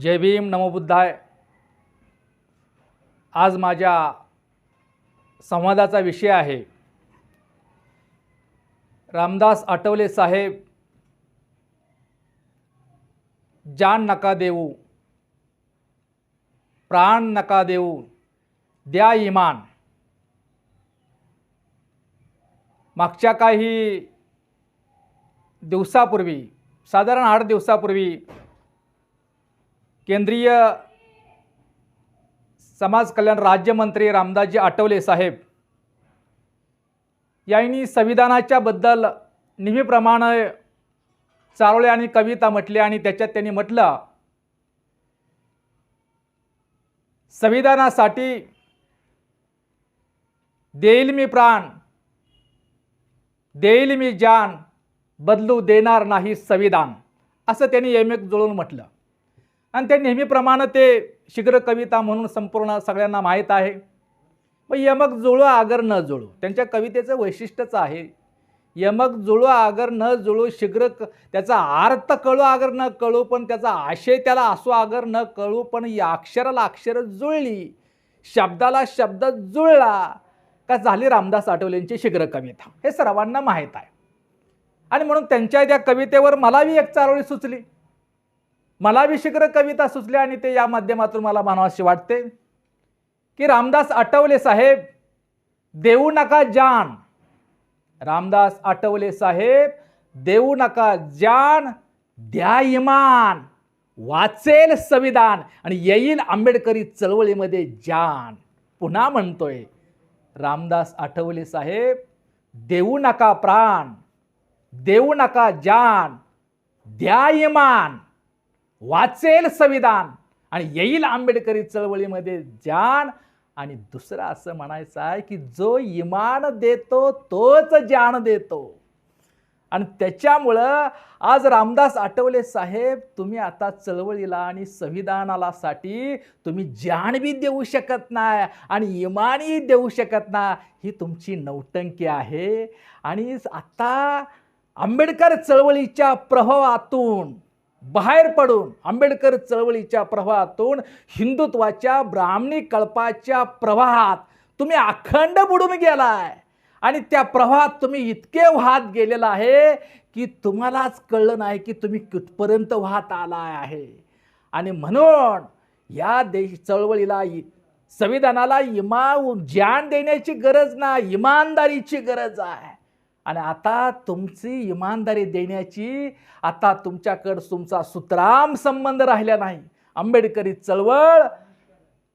जय भीम नमोबुद्धाय आज माझ्या संवादाचा विषय आहे. रामदास आठवले साहेब जान नका देऊ प्राण नका देऊ द्या इमान. मागच्या काही दिवसापूर्वी साधारण आठ दिवसापूर्वी केंद्रीय समाज कल्याण राज्यमंत्री रामदासजी आठवले साहेब यांनी संविधानाच्या बद्दल नेहमीप्रमाणे चारोळे आणि कविता म्हटली आणि त्याच्यात त्यांनी म्हटलं संविधानासाठी देईल मी प्राण देईल मी जान बदलू देणार नाही संविधान असं त्यांनी एम जुळून म्हटलं. आणि ते नेहमीप्रमाणे ते शीघ्र कविता म्हणून संपूर्ण सगळ्यांना माहीत आहे. मग यमक जुळू आगर न जुळू त्यांच्या कवितेचं वैशिष्ट्यच आहे. यमक जुळू आगर न जुळू शीघ्र क त्याचा अर्थ कळू आगर न कळू पण त्याचा आशय त्याला असो आगर न कळू पण या अक्षराला अक्षर जुळली शब्दाला शब्द जुळला. का झाली रामदास आठवलेंची शीघ्र कविता? हे सर्वांना माहीत आहे. आणि म्हणून त्यांच्या त्या कवितेवर मलाही एक चारोळी सुचली. मला विशिग्र कविता सुचली आणि ते या माध्यमातून मला मानवाशी वाटते. की रामदास आठवले साहेब देऊ नका जान. रामदास आठवले साहेब देऊ नका जान द्या इमान वाचेल संविधान आणि येईल आंबेडकरी चळवळीमध्ये जान. पुन्हा म्हणतोय रामदास आठवले साहेब देऊ नका प्राण देऊ नका जान द्या इमान. वाचेल संविधान. आणि येईल आंबेडकरी चळवळीमध्ये जान आणि दुसरं असं म्हणायचं आहे की जो इमान देतो तोच जान देतो. आणि त्याच्यामुळं आज रामदास आठवले साहेब तुम्ही आता चळवळीला आणि संविधानालासाठी तुम्ही जान बी देऊ शकत नाही आणि इमानही देऊ शकत नाही. ही तुमची नौटंकी आहे. आणि आता आंबेडकर चळवळीच्या प्रभावातून बाहेर पडून आंबेडकर चळवळीच्या प्रवाहातून हिंदुत्वाच्या ब्राह्मणी कल्पाच्या प्रवाहात तुम्ही अखंड बुडून गेलाय. आणि त्या प्रवाहात तुम्ही इतके वाहत गेलेला आहे की तुम्हालाच कळलं नाही की तुम्ही कुठपर्यंत वाहत आला आहे. आणि म्हणून या देश चळवळीला इ- संविधानाला इमा ज्ञान देण्याची गरज नाही इमानदारीची गरज आहे. आणि आता तुमची इमानदारी देण्याची आता तुमच्याकडं तुमचा सुतराम संबंध राहिला नाही. आंबेडकरी चळवळ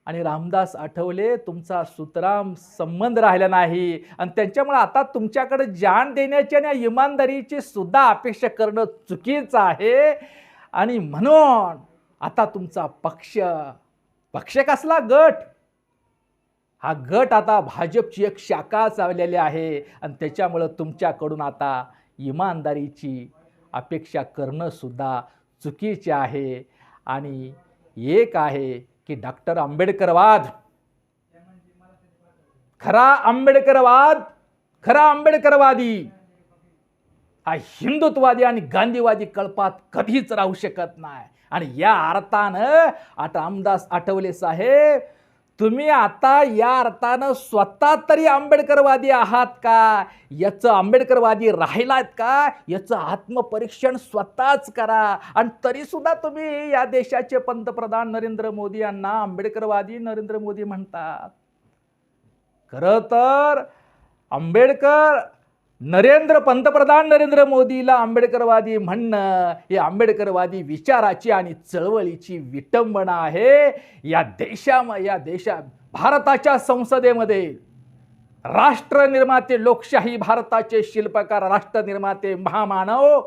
आणि रामदास आठवले तुमचा सुतराम संबंध राहिला नाही. आणि त्यांच्यामुळे आता तुमच्याकडे जान देण्याची आणि इमानदारीची सुद्धा अपेक्षा करणं चुकीचं आहे. आणि म्हणून आता तुमचा पक्ष पक्ष कसला गट? हा गट आता भाजपची एक शाखा चाललेली आहे. आणि त्याच्यामुळं तुमच्याकडून आता इमानदारीची अपेक्षा करणं सुद्धा चुकीचे आहे. आणि एक आहे की डॉक्टर आंबेडकरवाद. खरा आंबेडकरवाद खरा आंबेडकरवादी. हा हिंदुत्ववादी आणि गांधीवादी कळपात कधीच राहू शकत नाही. आणि या अर्थानं आता आमदास आठवले साहेब तुम्ही आता या अर्थानं स्वतः तरी आंबेडकरवादी आहात का? याचं आंबेडकरवादी राहिलात का? याचं आत्मपरीक्षण स्वतःच करा. आणि तरी सुद्धा तुम्ही या देशाचे पंतप्रधान नरेंद्र मोदी यांना आंबेडकरवादी नरेंद्र मोदी म्हणतात. खरं तर आंबेडकर नरेंद्र पंतप्रधान नरेंद्र मोदीला आंबेडकरवादी म्हणणं ही आंबेडकरवादी विचाराची आणि चळवळीची विटंबना आहे. या देशा या देशा भारताच्या संसदेमध्ये राष्ट्र निर्माते लोकशाही भारताचे शिल्पकार राष्ट्रनिर्माते महामानव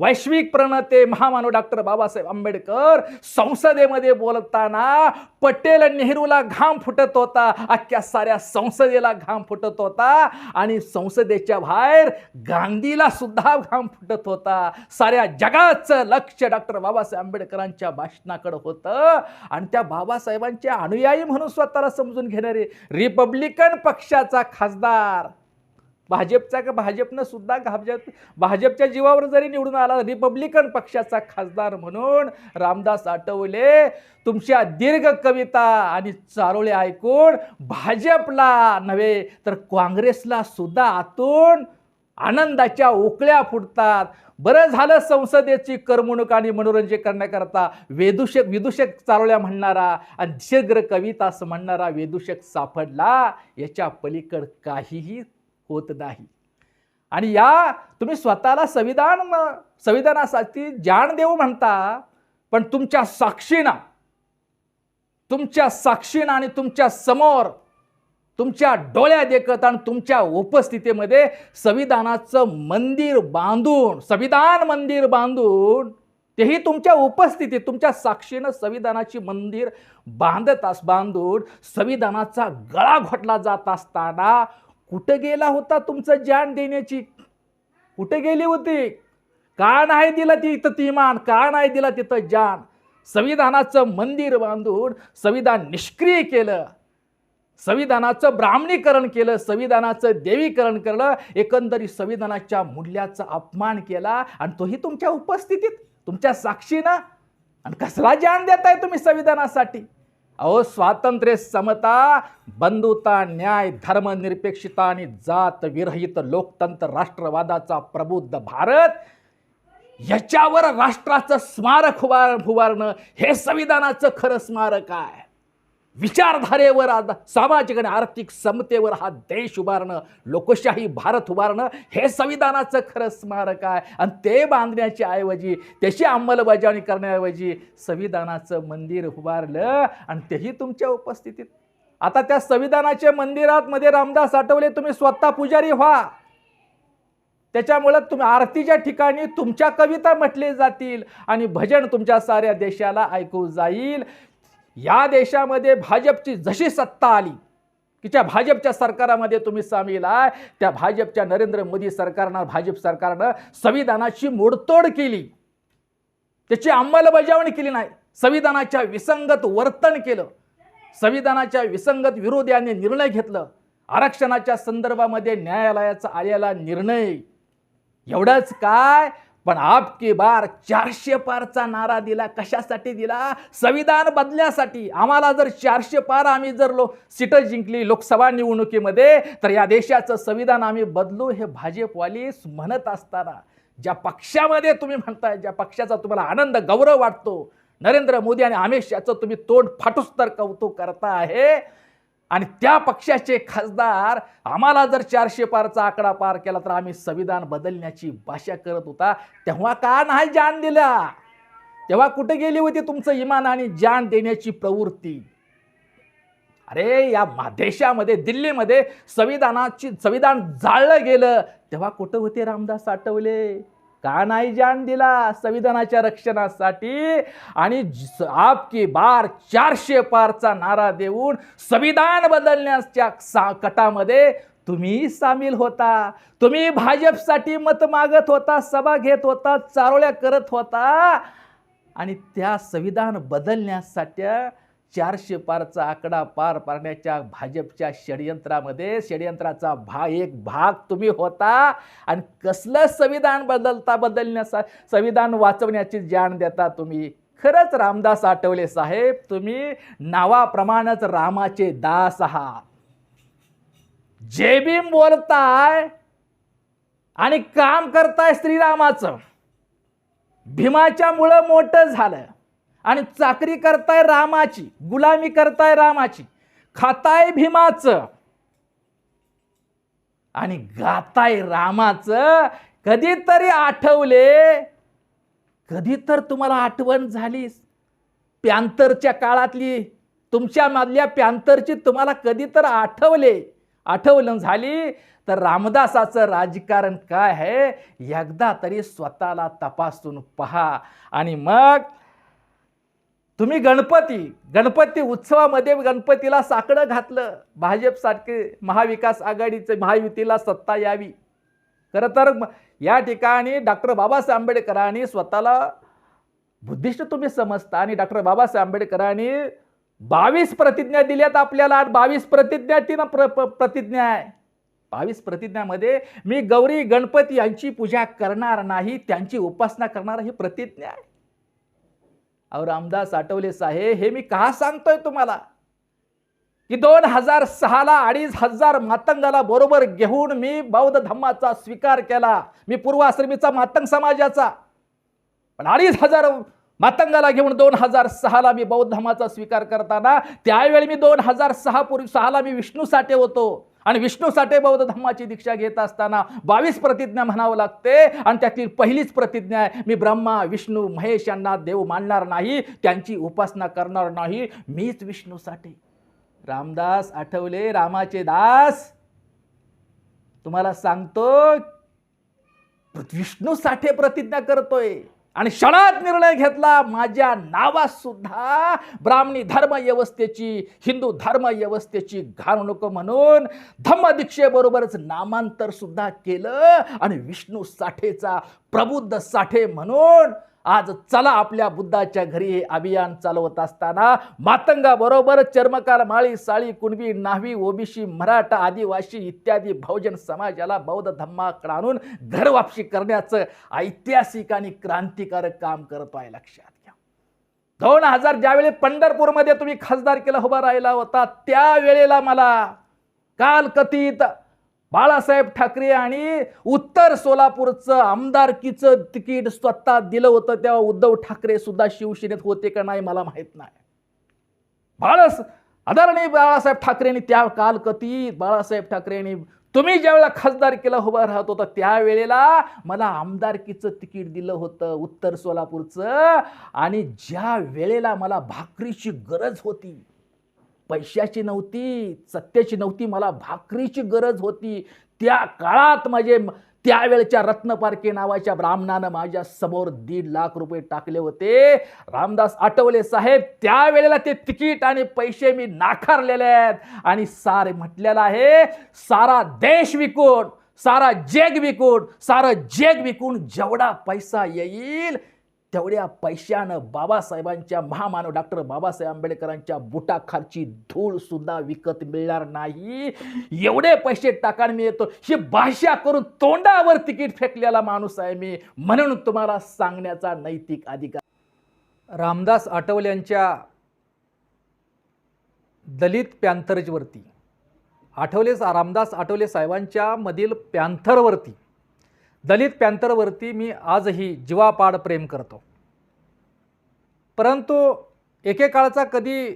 वैश्विक प्रणते महामानव डॉक्टर बाबासाहेब आंबेडकर संसदेमध्ये बोलताना पटेल नेहरूला घाम फुटत होता अख्ख्या साऱ्या संसदेला घाम फुटत होता आणि संसदेच्या बाहेर गांधीला सुद्धा घाम फुटत होता. साऱ्या जगाचं लक्ष डॉक्टर बाबासाहेब आंबेडकरांच्या भाषणाकडे होतं आणि त्या बाबासाहेबांचे अनुयायी म्हणून स्वतःला समजून घेणारे रिपब्लिकन पक्षाचा खासदार भाजपचा का भाजपनं सुद्धा भाजप भाजपच्या जीवावर जरी निवडून आला रिपब्लिकन पक्षाचा खासदार म्हणून रामदास आठवले. तुमच्या दीर्घ कविता आणि चारोळे ऐकून भाजपला नव्हे तर काँग्रेसला सुद्धा आतून आनंदाच्या ओकळ्या फुटतात. बरं झालं संसदेची करमणूक आणि मनोरंजन करण्याकरता वेदूषक विदूषक चारोळ्या म्हणणारा आणि शीघ्र कविता असं म्हणणारा वेदूषक सापडला. याच्या पलीकड काहीही होत नाही. आणि या तुम्ही स्वतःला संविधान संविधानासाठी जाण देऊ म्हणता पण तुमच्या साक्षीनं तुमच्या साक्षीनं आणि तुमच्यासमोर तुमच्या डोळ्या देखत आणि तुमच्या उपस्थितीमध्ये संविधानाचं मंदिर बांधून संविधान मंदिर बांधून तेही तुमच्या उपस्थितीत तुमच्या साक्षीनं संविधानाची मंदिर बांधत अस बांधून संविधानाचा गळा घोटला जात असताना कुठं गेला होता तुमचं जान देण्याची? कुठे गेली होती? का नाही दिला ती इथं ती मान का नाही दिला तिथं जान संविधानाचं मंदिर बांधून संविधान निष्क्रिय केलं. संविधानाचं ब्राह्मणीकरण केलं संविधानाचं देवीकरण केलं एकंदरीत संविधानाच्या मूल्याचा अपमान केला आणि तोही तुमच्या उपस्थितीत तुमच्या साक्षीनं. आणि कसला जाण देताय तुम्ही संविधानासाठी? अहो स्वातंत्र्य समता बंधुता न्याय धर्मनिरपेक्षता आणि जात विरहित लोकतंत्र राष्ट्रवादाचा प्रबुद्ध भारत याच्यावर राष्ट्राचं स्मारक उभार उभारणं हे संविधानाचं खरं स्मारक आहे. विचारधारेवर आध- सामाजिक आणि आर्थिक समतेवर हा देश उभारणं लोकशाही भारत उभारणं हे संविधानाचं खरं स्मारक आहे. आणि ते बांधण्याच्या ऐवजी त्याची अंमलबजावणी करण्याऐवजी संविधानाचं मंदिर उभारलं आणि तेही तुमच्या उपस्थितीत. आता त्या संविधानाच्या मंदिरात मध्ये रामदास आठवले तुम्ही स्वतः पुजारी व्हा. त्याच्यामुळं तुम्ही आरतीच्या ठिकाणी तुमच्या कविता म्हटले जातील आणि भजन तुमच्या साऱ्या देशाला ऐकू जाईल. या देशामध्ये भाजपची जशी सत्ता आली की त्या भाजपच्या सरकारामध्ये तुम्ही सामील आहे त्या भाजपच्या नरेंद्र मोदी सरकारनं भाजप सरकारनं संविधानाची मोडतोड केली. त्याची अंमलबजावणी केली नाही. संविधानाच्या विसंगत वर्तन केलं. संविधानाच्या विसंगत विरोध्याने निर्णय घेतलं. आरक्षणाच्या संदर्भामध्ये न्यायालयाचा आलेला निर्णय. एवढंच काय? पण आपके बार चारशे पारचा नारा दिला कशासाठी दिला? संविधान बदलण्यासाठी आम्हाला जर चारशे पार आम्ही जर लो सीटं जिंकली लोकसभा निवडणुकीमध्ये तर या देशाचं संविधान आम्ही बदलू हे भाजपवाली म्हणत असताना. ज्या पक्षामध्ये तुम्ही म्हणताय ज्या पक्षाचा तुम्हाला आनंद गौरव वाटतो नरेंद्र मोदी आणि अमित शहाचं तुम्ही तोंड फाटूस तर कौतुक करता आहे आणि त्या पक्षाचे खासदार आम्हाला जर चारशे पारचा आकडा पार केला तर आम्ही संविधान बदलण्याची भाषा करत होता. तेव्हा का नाही जान दिला? तेव्हा कुठे गेली होती तुमचं इमान आणि जान देण्याची प्रवृत्ती? अरे या देशामध्ये दिल्लीमध्ये संविधानाची संविधान जाळलं गेलं. तेव्हा कुठं होते रामदास आठवले? का नाही जान दिला संविधानाच्या रक्षणासाठी? आणि आपकी बार चारशे पारचा नारा देऊन संविधान बदलण्याच्या सा कटामध्ये तुम्ही सामील होता. तुम्ही भाजपसाठी मत मागत होता सभा घेत होता चारोळ्या करत होता. आणि त्या संविधान बदलण्यासाठी चारशे पारचा आकडा पार पाडण्याच्या भाजपच्या षडयंत्रामध्ये षडयंत्राचा भाग एक भाग तुम्ही होता. आणि कसलं संविधान बदलता बदलण्याचा संविधान वाचवण्याची जाण देता तुम्ही. खरंच रामदास आठवले साहेब तुम्ही नावाप्रमाणेच रामाचे दास आहात. जे बी बोलताय आणि काम करताय श्रीरामाचं. भीमाच्या मुळं मोठं झालं. आणि चाकरी करताय रामाची गुलामी करताय रामाची खाताय भीमाचं. आणि गाताय रामाचं. कधीतरी आठवले कधी तर तुम्हाला आठवण झालीस? प्यांतरच्या काळातली तुमच्या मधल्या प्यांतरची तुम्हाला कधी तर आठवले? आठवलं झाली? तर रामदासाचं राजकारण काय आहे? एकदा तरी स्वतःला तपासून पहा. आणि मग तुम्ही गणपती गणपती उत्सवामध्ये गणपतीला साकडं घातलं. भाजपसारखे महाविकास आघाडीचं महायुतीला सत्ता यावी. खरं तर या ठिकाणी डॉक्टर बाबासाहेब आंबेडकरांनी स्वतःला बुद्धिस्ट तुम्ही समजता आणि डॉक्टर बाबासाहेब आंबेडकरांनी बावीस प्रतिज्ञा दिल्यात आपल्याला. बावीस प्रतिज्ञा ती ना प्र प्रतिज्ञा आहे. बावीस प्रतिज्ञामध्ये मी गौरी गणपती यांची पूजा करणार नाही त्यांची उपासना करणार ही प्रतिज्ञा आहे. अहो रामदास आठवले साहेब हे मी का सांगतोय तुम्हाला? की दोन हजार सहाला अडीच हजार मातंगाला बरोबर घेऊन मी बौद्ध धम्माचा स्वीकार केला. मी पूर्वाश्रमीचा मातंग समाजाचा. पण अडीच हजार मातंगाला घेऊन दोन हजार सहाला मी बौद्ध धम्माचा स्वीकार करताना त्यावेळी मी दोन हजार सहा पूर्वी सहाला मी विष्णू साठे होतो. आणि विष्णू साठे बौद्ध धम्माची दीक्षा घेत असताना बावीस प्रतिज्ञा म्हणावं लागते. आणि त्यातील पहिलीच प्रतिज्ञा आहे मी ब्रह्मा विष्णू महेश यांना देव मानणार नाही त्यांची उपासना करणार नाही मीच विष्णू साठे. रामदास आठवले रामाचे दास तुम्हाला सांगतो विष्णू साठे प्रतिज्ञा करतोय. आणि क्षणात निर्णय घेतला माझ्या नावासुद्धा ब्राह्मणी धर्मव्यवस्थेची हिंदू धर्मव्यवस्थेची व्यवस्थेची नको म्हणून धम्मदीक्षेबरोबरच नामांतर सुद्धा केलं आणि विष्णू साठेचा प्रबुद्ध साठे म्हणून आज चला आपल्या बुद्धाच्या घरी हे अभियान चालवत असताना मातंगाबरोबर चर्मकार माळी साळी कुणबी नाहवी ओबीसी मराठा आदिवासी इत्यादी बहुजन समाजाला बौद्ध धम्माकडे आणून घर वापसी करण्याचं ऐतिहासिक आणि क्रांतिकारक काम करतोय लक्षात घ्या. दोन हजार ज्यावेळी पंढरपूरमध्ये तुम्ही खासदार केला उभा राहिला होता त्यावेळेला मला कालकथित बाळासाहेब ठाकरे आणि उत्तर सोलापूरचं आमदारकीचं तिकीट स्वतः दिलं होतं तेव्हा उद्धव ठाकरे सुद्धा शिवसेनेत होते का नाही मला माहीत नाही. बाळास आदरणीय बाळासाहेब ठाकरेंनी त्या कालकती बाळासाहेब ठाकरेंनी तुम्ही ज्यावेळेला खासदारकीला उभा राहत होता त्यावेळेला मला आमदारकीचं तिकीट दिलं होतं उत्तर सोलापूरचं. आणि ज्या वेळेला मला भाकरीची गरज होती पैशाची नव्हती सत्याची नव्हती मला भाकरीची गरज होती. त्या काळात माझे त्यावेळच्या रत्नपारखे नावाच्या ब्राह्मणानं माझ्यासमोर दीड लाख रुपये टाकले होते. रामदास आठवले साहेब त्यावेळेला ते तिकीट आणि पैसे मी नाकारलेले आहेत. आणि सारे म्हटलेलं आहे सारा देश विकून सारा जग विकून सारं जग विकून जेवढा पैसा येईल तेवढ्या पैशानं बाबासाहेबांच्या महामानव डॉक्टर बाबासाहेब आंबेडकरांच्या बुटाखालची धूळ सुद्धा विकत मिळणार नाही. एवढे पैसे टाकाण मी येतो. ही भाषा करून तोंडावर तिकीट फेकलेला माणूस आहे मी. म्हणून तुम्हाला सांगण्याचा नैतिक अधिकार. रामदास आठवल्यांच्या दलित पॅन्थर्जवरती. आठवले रामदास आठवले साहेबांच्या मधील पॅन्थरवरती. दलित पॅन्थरवरती मी आजही जीवापाड प्रेम करतो. परंतु एकेकाळचा कधी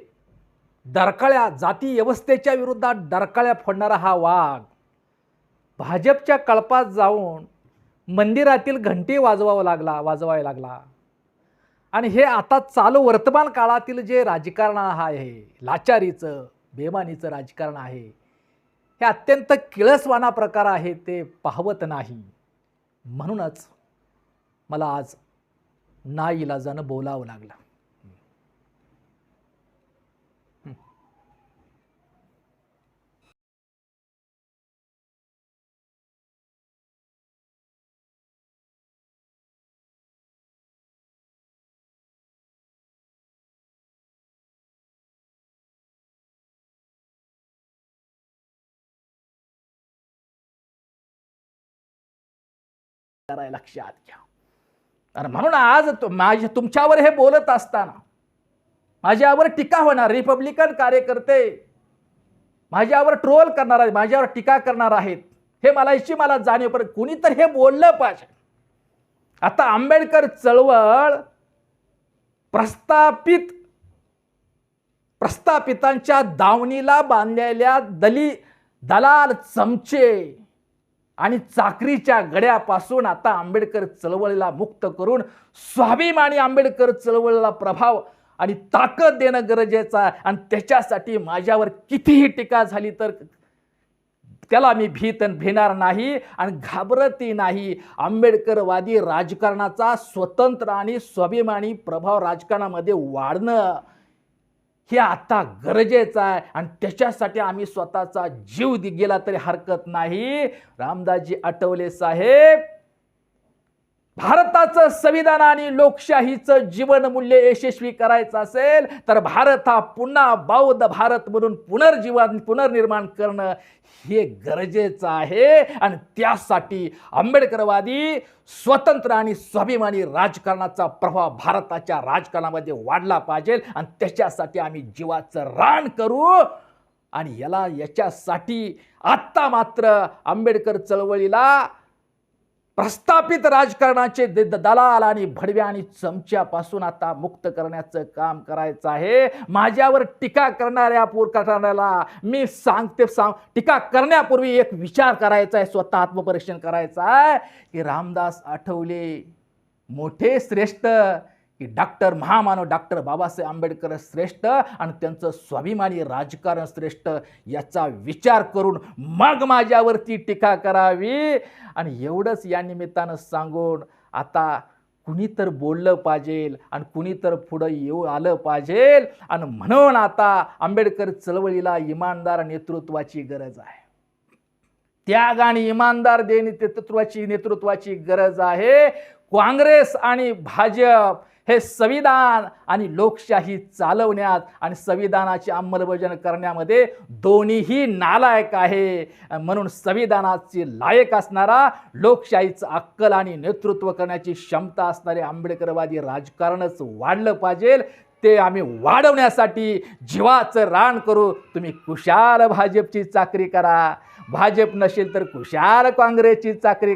डरकाळ्या जाती व्यवस्थेच्या विरोधात डरकाळ्या फोडणारा हा वाघ भाजपच्या कळपात जाऊन मंदिरातील घंटी वाजवावं लागला वाजवायला लागला. आणि हे आता चालू वर्तमान काळातील जे राजकारण आहे लाचारीचं बेमानीचं राजकारण आहे हे अत्यंत किळसवाना प्रकार आहे ते पाहवत नाही. म्हणूनच मला आज नाईलाजानं बोलावं लागलं. करायला लक्षात घ्या. तर म्हणून आज माझ्या तुमच्यावर हे बोलत असताना माझ्यावर टीका होणार. रिपब्लिकन कार्यकर्ते माझ्यावर ट्रोल करणार आहेत माझ्यावर टीका करणार आहेत. हे मला याची मला जाणीव पण कुणी तर हे बोललं पाहिजे. आता आंबेडकर चळवळ प्रस्थापित प्रस्थापितांच्या दावणीला बांधलेल्या दली दलाल चमचे. आणि चाकरीच्या गड्यापासून आता आंबेडकर चळवळीला मुक्त करून स्वाभिमानी आंबेडकर चळवळीला प्रभाव आणि ताकद देणं गरजेचं आहे. आणि त्याच्यासाठी माझ्यावर कितीही टीका झाली तर त्याला मी भीत आणि भिणार नाही आणि घाबरतही नाही. आंबेडकरवादी राजकारणाचा स्वतंत्र आणि स्वाभिमानी प्रभाव राजकारणामध्ये वाढणं हे आता गरजेचं आहे. आणि त्याच्यासाठी आम्ही स्वतःचा जीव दि- गेला तरी हरकत नाही. रामदासजी आठवले साहेब भारताचं संविधान आणि लोकशाहीचं जीवनमूल्य यशस्वी करायचं असेल तर भारत हा पुन्हा बौद्ध भारत म्हणून पुनर्जीवन पुनर्निर्माण करणं हे गरजेचं आहे. आणि त्यासाठी आंबेडकरवादी स्वतंत्र आणि स्वाभिमानी राजकारणाचा प्रभाव भारताच्या राजकारणामध्ये वाढला पाहिजे. आणि त्याच्यासाठी आम्ही जीवाचं रान करू. आणि याला याच्यासाठी आत्ता मात्र आंबेडकर चळवळीला प्रस्थापित राजकारणाचे दलाल आणि भडव्या आणि चमच्यापासून आता मुक्त करण्याचं काम करायचं आहे. माझ्यावर टीका करणाऱ्या पूर करणाऱ्याला मी सांगते सांग टीका करण्यापूर्वी एक विचार करायचा आहे स्वतः आत्मपरीक्षण करायचं आहे की रामदास आठवले मोठे श्रेष्ठ की डॉक्टर महामानव डॉक्टर बाबासाहेब आंबेडकर श्रेष्ठ आणि त्यांचं स्वाभिमानी राजकारण श्रेष्ठ याचा विचार करून मग माझ्यावरती टीका करावी. आणि एवढंच या निमित्तानं सांगून आता कुणी तर बोललं पाहिजेल आणि कुणी तर पुढं येऊ आलं पाहिजेल आणि म्हणून आता आंबेडकर चळवळीला इमानदार नेतृत्वाची गरज आहे. त्याग आणि इमानदार दे नेतृत्वाची नेतृत्वाची गरज आहे. काँग्रेस आणि भाजप हे संविधान आणि लोकशाही चालवण्यात आणि संविधानाची अंमलबजावणी करण्यामध्ये दोन्हीही नालायक आहे. म्हणून संविधानाची लायक असणारा लोकशाहीचं अक्कल आणि नेतृत्व करण्याची क्षमता असणारे आंबेडकरवादी राजकारणच वाढलं पाहिजे. ते आम्ही वाढवण्यासाठी जीवाचं रान करू. तुम्ही कुशाल भाजपची चाकरी करा. भाजप नसेल तर कुशाल काँग्रेसची चाकरी